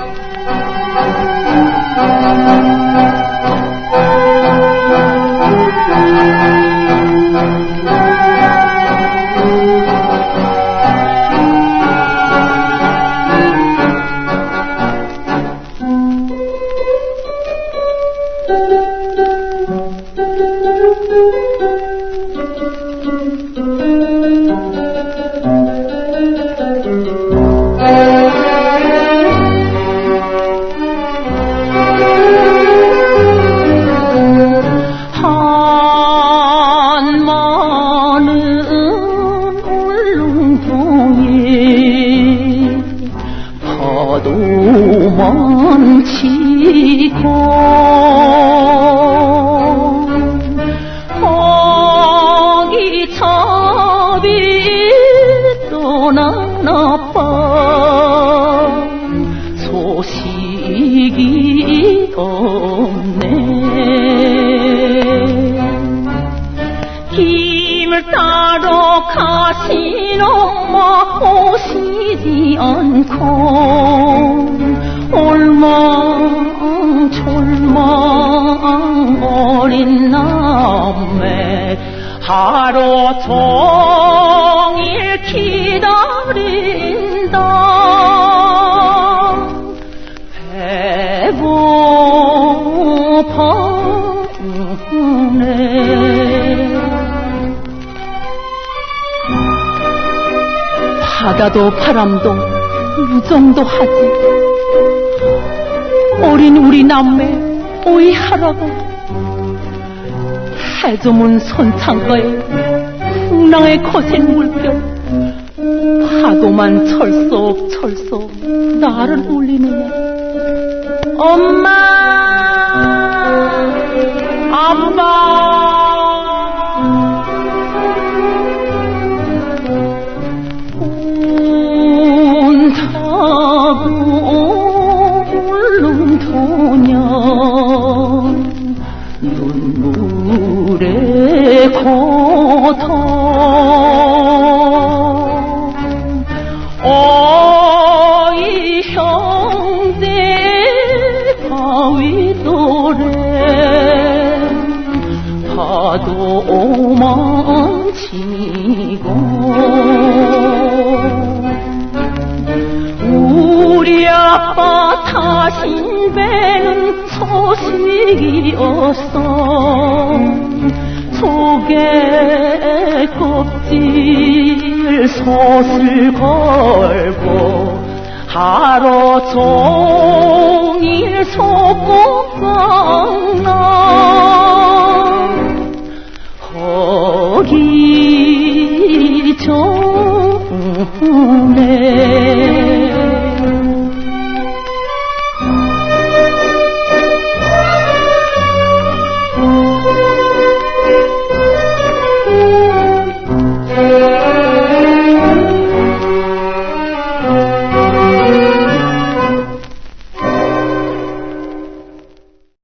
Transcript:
thank you 파도만 치고 거기 차비 떠나나봐 소식이 없네 따러 가신 엄마 오시지 않고 올망졸망 어린 남매 하루 종일 기다린다. 배고파 바다도 바람도 무정도 하지. 어린 우리 남매 오이하라고. 해조문 손창가에 풍랑의 거센 물결. 파도만 철썩철썩 나를 울리느냐 엄마! 아빠 눈물의 고통 어이 형제 바위도래 파도만 치고 우리 아빠 타 신 배는 소식이 없어. 속에 껍질 솥을 걸고 하루 종일 속고방나 허기 좋네